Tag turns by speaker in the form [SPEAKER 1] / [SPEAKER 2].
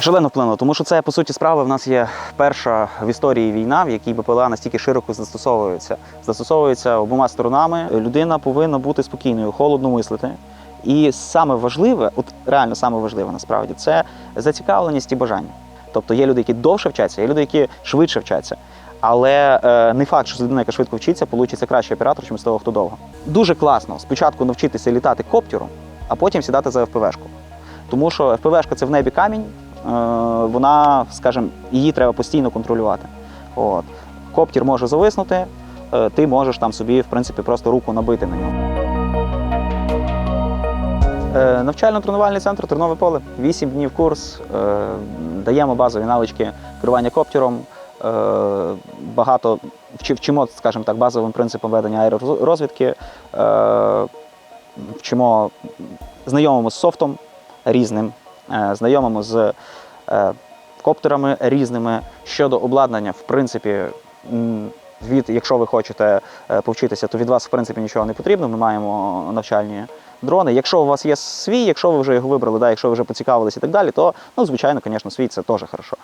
[SPEAKER 1] Шалено вплинуло, тому що це по суті справи в нас є перша в історії війна, в якій БПЛА настільки широко застосовується. Застосовується обома сторонами. Людина повинна бути спокійною, холодно мислити. І саме важливе, от реально саме важливе насправді, це зацікавленість і бажання. Тобто є люди, які довше вчаться, є люди, які швидше вчаться. Але е, не факт, що з людиною, яка швидко вчиться, получиться кращий оператор, ніж з того, хто довго. Дуже класно спочатку навчитися літати коптером, а потім сідати за ФПВ-шку. Тому що ФПВ-шка це в небі камінь, вона, скажімо, її треба постійно контролювати. От. Коптер може зависнути, е, ти можеш там собі, в принципі, просто руку набити на нього. Е, Навчально-тренувальний центр Тернове поле. 8 днів курс. е, Даємо базові навички керування коптером. е, Багато вчимо, скажімо так, базовим принципам ведення аеророзвідки. е, Вчимо, знайомимо з софтом різним, е, знайомимо з е, коптерами різними. Щодо обладнання, в принципі, від, якщо ви хочете е, повчитися, то від вас в принципі нічого не потрібно. Ми маємо навчальні дрони. Якщо у вас є свій, якщо ви вже його вибрали, да, якщо ви вже поцікавились і так далі, то ну, звичайно, звісно, свій це теж хорошо.